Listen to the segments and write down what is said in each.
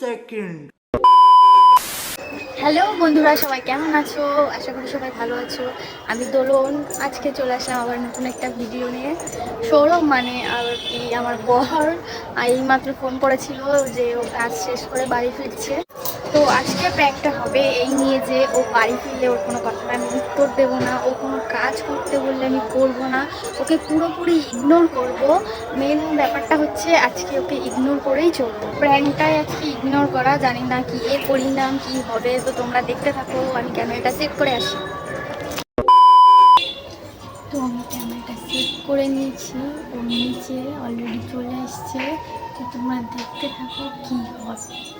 Second. Hello বন্ধুরা সবাই কেমন আছো? আশা করি সবাই ভালো আছো। আমি দোলন আজকে চলে আসলাম আবার নতুন একটা ভিডিও নিয়ে। সৌরভ মানে আর কি আমার বর। এই মাত্র ফোন করেছিল যে ও কাজ শেষ করে বাড়ি ফিরছে। তো আজকে প্র্যাঙ্কটা হবে এই নিয়ে যে ও বাড়ি ফিরলে ওর কোনো কথাটা আমি উত্তর দেবো না, ও কোনো কাজ করতে বললে আমি করব না। ওকে পুরোপুরি ইগনোর করব। মেন ব্যাপারটা হচ্ছে আজকে ওকে ইগনোর করেই চলবো। প্র্যাঙ্কটাই আজকে ইগনোর করা, জানি না কি এর পরিণাম, কি হবে। তো তোমরা দেখতে থাকো, আমি ক্যামেরাটা সেট করে আসি। তো আমি ক্যামেরাটা সেট করে নিয়েছি ওর নিচে অলরেডি চলে আসছে তো তোমরা দেখতে থাকো কি হয়।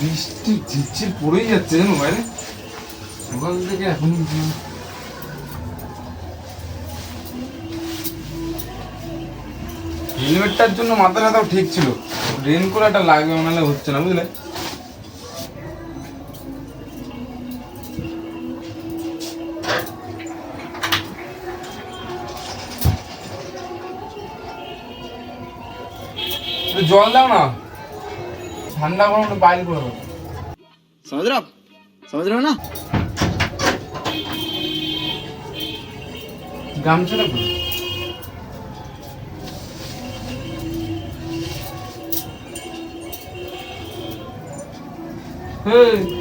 বৃষ্টি ঝিরঝির পড়েই যাচ্ছে, জানো বাইরে? সকাল থেকে এখন হেলমেটটার জন্য মাথা ব্যথাও ঠিক ছিল। রেন কোলাটা লাগবে নাহলে হচ্ছে না, বুঝলে? একটু জল দাও না। ঠান্ডা করে একটু বাইল করে দেবো সমুদ্র সমুদ্র না? গামছাটা খুলে। Hey.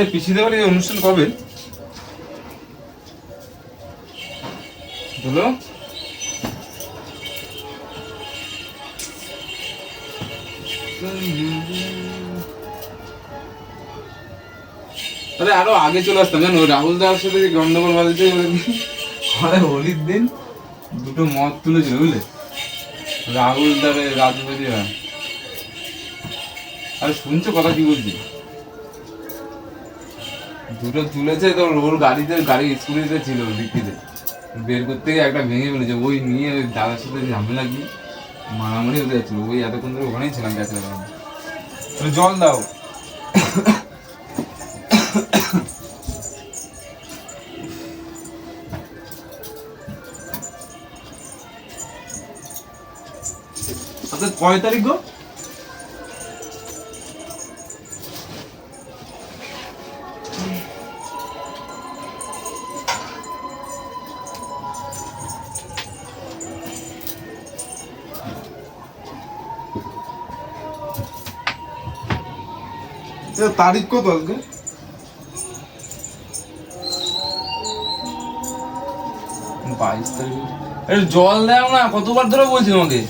এ পিসিদের বাড়ি অনুষ্ঠান কবে? আরে আরও আগে চলে আসতাম, জানো? রাহুল দার সাথে গন্ডগোল বাজেছে ঘরে হোলির দিন দুটো মদ তুলেছিল, বুঝলে? রাহুল দারে বেরিয়া আরে শুনছো কথা কি বলছি? দুটো তুলেছে তো, ওর গাড়িতে, গাড়ি স্কুটিতে ছিল ডিক্কিতে বের করতে গিয়ে একটা ভেঙে ফেলেছে। ওই নিয়ে ওই দাদার সাথে ঝামেলা কি? মারামারি হতে যাচ্ছিল। ওই এতক্ষণ ধরে ওখানেই ছিলাম গেছে জল দাও। আপনার কয় তারিখ গো? তারিখ কত আজকে? বাইশ তারিখ। জল দাও না, কতবার ধরে বলছি তোমাকে?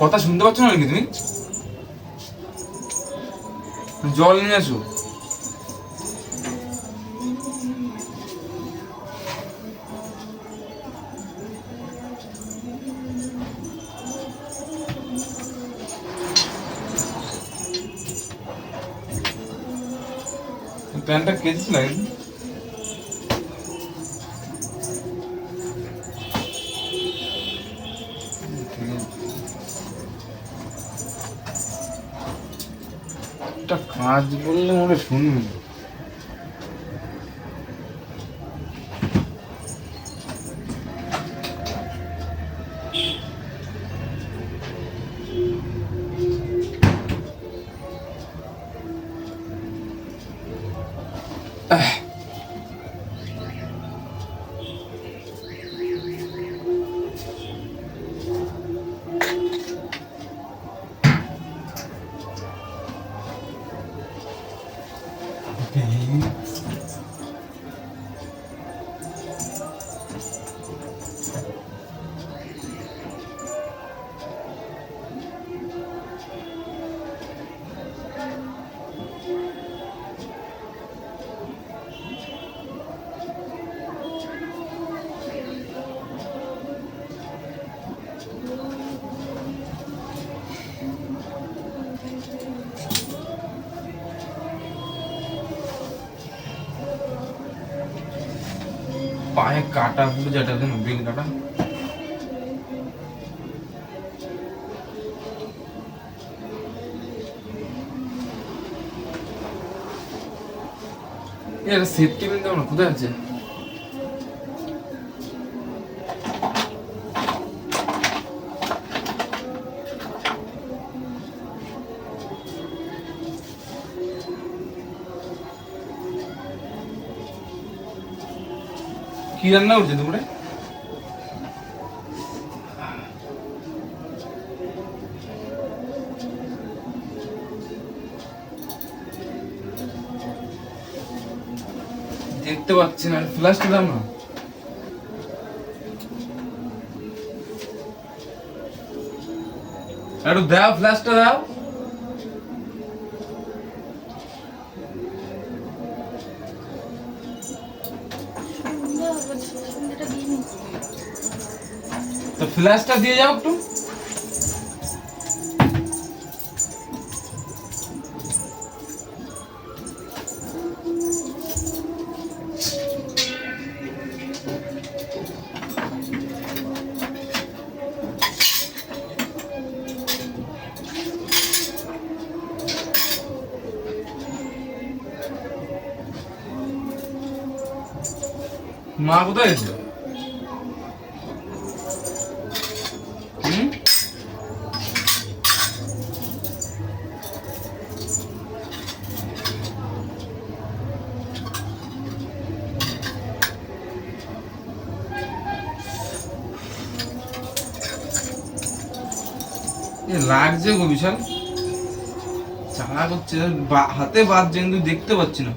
কথা শুনতে পাচ্ছ না নাকি তুমি? জল নিয়ে আসো প্যান্টটা কেজি লাগে একটা কাজ বললে মনে না পায়ে কাটা পুরো যেটা যেন বেল কাটা। এর সেফটি বেল দাও না কোথায় আছে? কি রান্না করছে দুপুরে দেখতে পাচ্ছি না ফ্ল্যাশটা দাও না একটু দাও ফ্ল্যাশটা দাও। তো ফ্ল্যাশটা দিয়ে যাও একটু। লাগছে গো বিশাল। চালা করছে হাতে বাদ কিন্তু দেখতে পাচ্ছি না।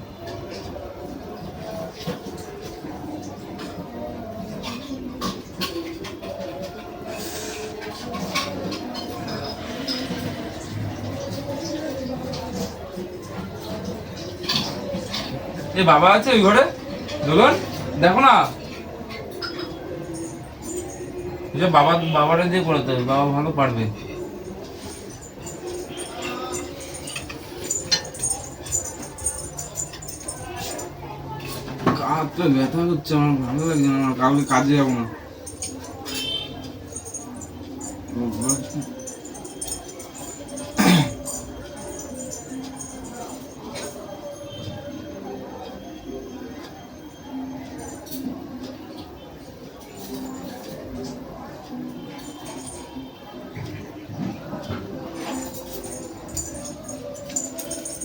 এ বাবা আছে ওই ঘরে? দোলন, দেখো না। বাবা, বাবারে দিয়ে পড়াতে হবে, বাবা ভালো পারবে। কাঁধটা ব্যথা করছে আমার, ভালো লাগছে না কালকে কাজে যাব না।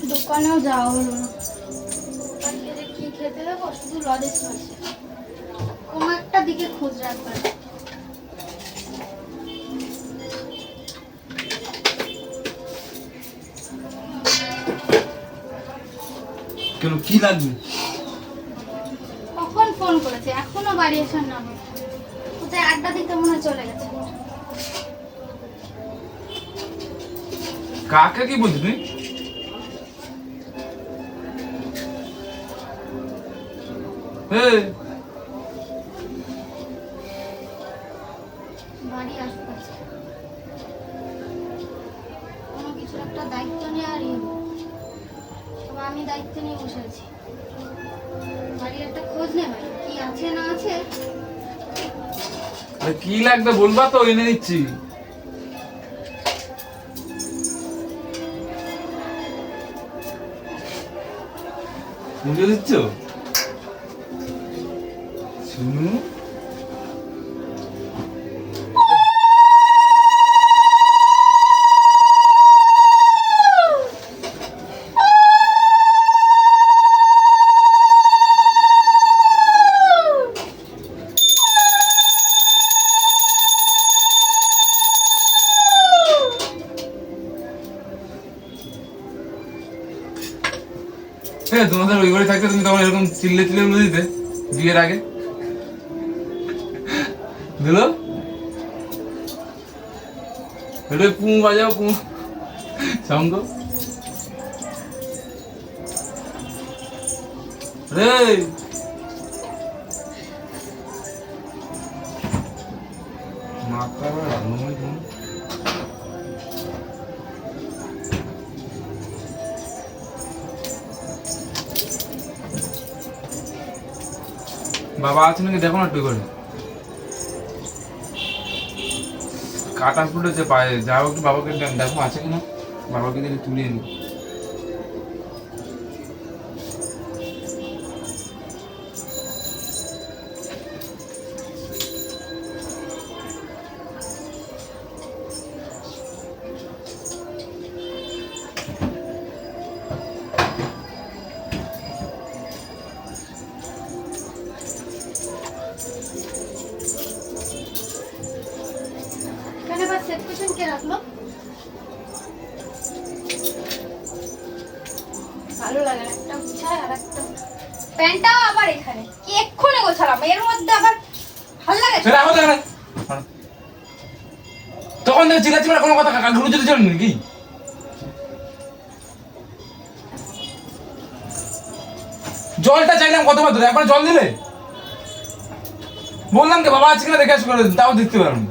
দোকানেও যাওয়া হলো না। খেতে দেবো শুধু লজেস আছে কোনো একটা দিকে খোঁজ রাখবেন কেন কি লাগবে? কখন ফোন করেছে? এখনও বাড়ি আসার নাম। কোথায় আড্ডা দিতে মনে চলে গেছে। কাকে কি বলছি তুই? আমি দায়িত্ব নিয়ে বসে আছি। বাড়ির একটা খোঁজ নেবে কি আছে না আছে। আরে কি লাগবে বলবা তো এনে দিচ্ছি। পুজো দিচ্ছ? হ্যাঁ তোমাদের ওই বাড়ি থাকতে তুমি তখন এরকম চিল্লে চিল্লে বলে দিতে বিয়ের আগে। দিল এটা পু বাজাও পু। শঙ্খ রে মাথা রান্নাময় তুমি বাবা আছে নাকি? দেখো না একটু করে। কাটা ফুটেছে পায়ে। যাও একটু বাবাকে দেখো আছে কিনা? বাবাকে দিলে তুলে নি জলটা চাইলাম কতবার ধরে? একবার জল দিলে? বললাম যে বাবা আছে কিনা দেখে আসো, করে তাও দেখতে পারো না।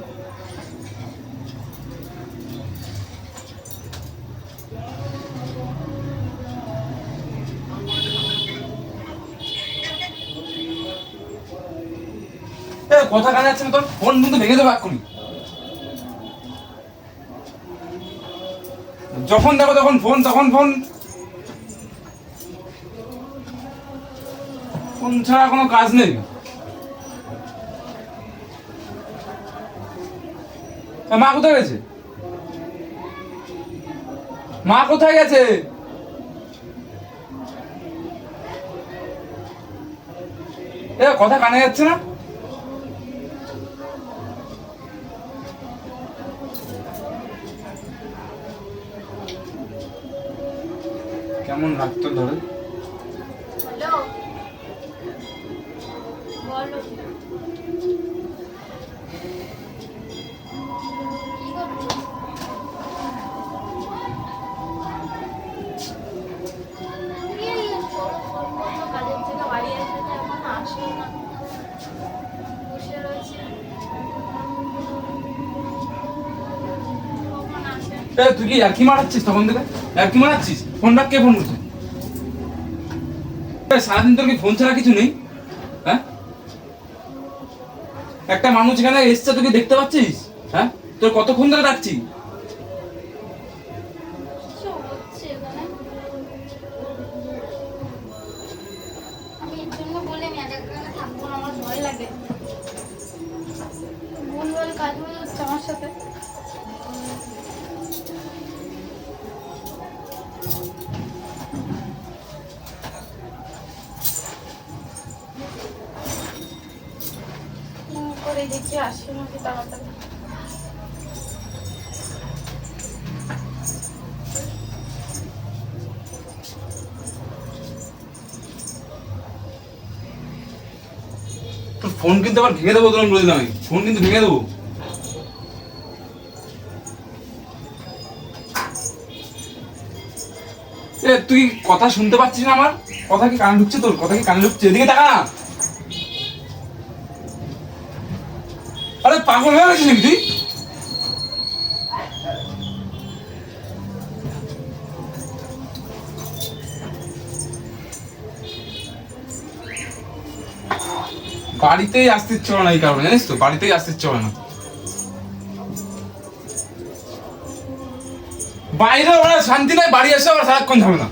কথা কানে যাচ্ছে না তোর? ফোন কিন্তু ভেঙে দেবো এক্ষুনি। যখন দেখো তখন ফোন তখন ফোন। ফোন ছাড়া কোনো কাজ নেই। মা কোথায় গেছে? মা কোথায় গেছে? এ, কথা কানে যাচ্ছে না? কেমন লাগতো ধরে? তুই কি একই মারাচ্ছিস তখন থেকে? একই মারাচ্ছিস? ফোন রাখ, কে ফোন করছে? সারাদিন তোর কি ফোন ছাড়া কিছু নেই? হ্যাঁ? একটা মানুষ এখানে এসছে তুই দেখতে পাচ্ছিস? হ্যাঁ? তোর কতক্ষণ ধরে ডাকছি? তোর ফোন কিন্তু আবার ভেঙে দেবো তোর বলে আমি। ফোন কিন্তু ভেঙে দেবো। তুই কথা শুনতে পাচ্ছিস না আমার? কথা কি কানে ঢুকছে তোর? কথা কি কানে ঢুকছে? এদিকে তাকা না। পাগল হয়ে গেছিস নাকি তুই? বাড়িতেই আসতে ইচ্ছে না এই কারণে, জানিস তো? বাড়িতেই আসতে ইচ্ছে না। বাইরে ওরা শান্তি নাই, বাড়ি আসে আবার সারাক্ষণ ঝামেলা।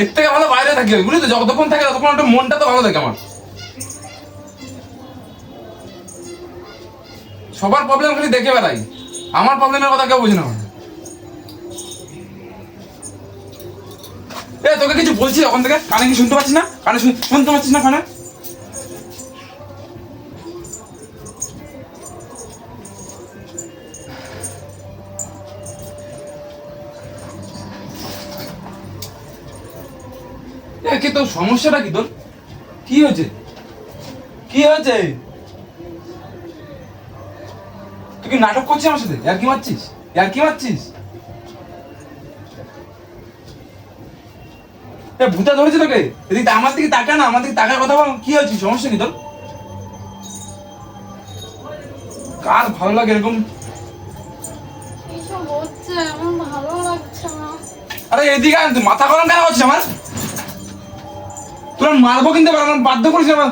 এর থেকে ভালো বাইরে থাকি বুঝলি তো? যতক্ষণ থাকে ততক্ষণ একটা মনটা তো ভালো থাকে আমার। সবার প্রবলেম খালি দেখে বেড়াই। আমার প্রবলেমের কথা কেউ বোঝে না। এ, তোকে কিছু বলছি ওখান থেকে? কানে কি শুনতে পাচ্ছিস না? কানে শুন- শুনতে পাচ্ছিস না কানে? কি তোর সমস্যাটা কি তোর? কি হয়েছে? কি হয়েছে? তুই কি নাটক করছিস আমার সাথে? আর কি মারছিস? আর কি মারছিস? এ ভূতা ধরেছে তোকে? এদিকে আমার দিকে তাকা না আমার দিকে তাকার কথা বল কি হয়েছে? সমস্যা কি তোর? কার ভালো লাগে এরকম? হচ্ছে আরে এদিকে মাথা গরম কেন করছিস আমার? তোর মারবো কিন্তু বাধ্য করিস আমার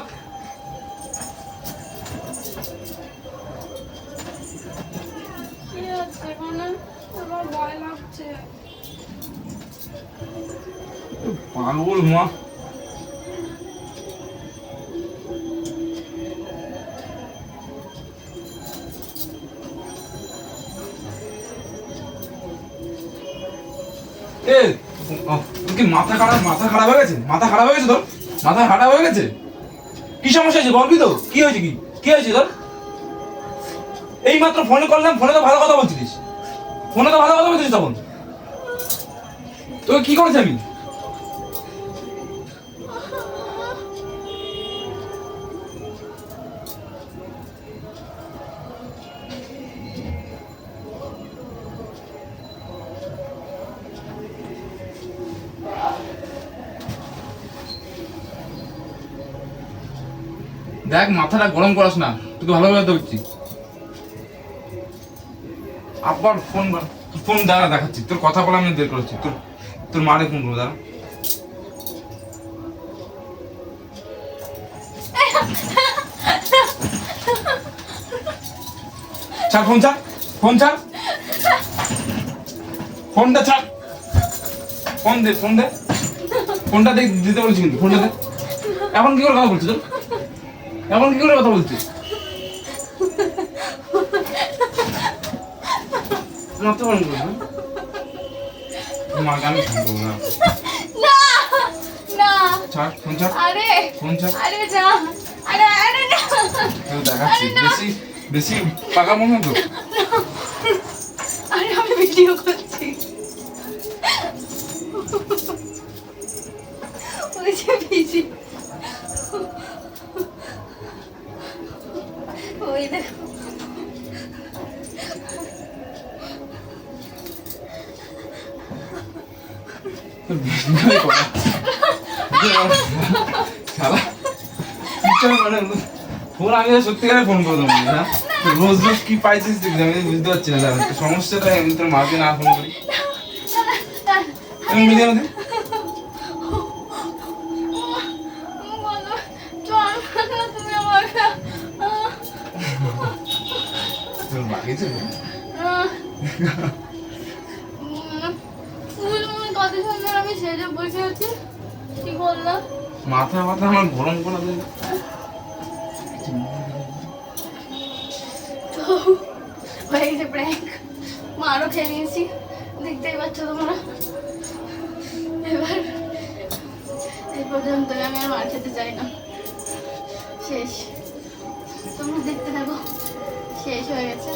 পাগল খারাপ হয়ে গেছে? মাথা খারাপ হয়ে গেছে তোর? মাথা খারাপ হয়ে গেছে? কি সমস্যা হয়েছে বলবি তো? কি হয়েছে কি? কি হয়েছে তোর? এই মাত্র ফোনে করলাম ফোনে তো ভালো কথা বলছিলিস। ফোনে তো ভালো কথা বলছিস তখন। তোকে কি করেছে আমি? দেখ, মাথাটা গরম করাস না, তোকে ভালোভাবে দেখছি। আবার ফোন ফোন দ্বারা দেখাচ্ছি। তোর কথা বলা আমি বের করেছি তোর তোর মারে ফোন করব, দাঁড়া। ছাড় ফোন ছাড় ফোন ছাড়। ফোনটা ছাড়। ফোন দে ফোন দে। ফোনটা দিতে বলছি কিন্তু ফোনটা দে। এখন কি করে কথা বলছিস তোর? এখন কি করে কথা বলছিস? গরম করবি? না মাকে আমি করব না। না না। ছাড় ফোন ছাড়। আরে ফোন ছাড়। আরে যা। আরে আরে না। দেখাচ্ছি। বেশি বেশি পাকা মনে তো আরে আমি ভিডিও করছি। মানে আমি ফোন হ্যাঁ রোজ রোজ কি পাইছিস আমি বুঝতে পারছি না সমস্যাটা আমি মাকে না ফোন করি তুমি মাথা মাথা আমার গরম করে দেবে তো হয়ে গেছে প্র্যাঙ্ক মারও খেয়ে নিয়েছি। দেখতেই পাচ্ছ তোমরা। এবার এই পর্যন্ত আমি আর মার খেতে চাই না। শেষ। তোমরা দেখতে থাকো। শেষ হয়ে গেছে।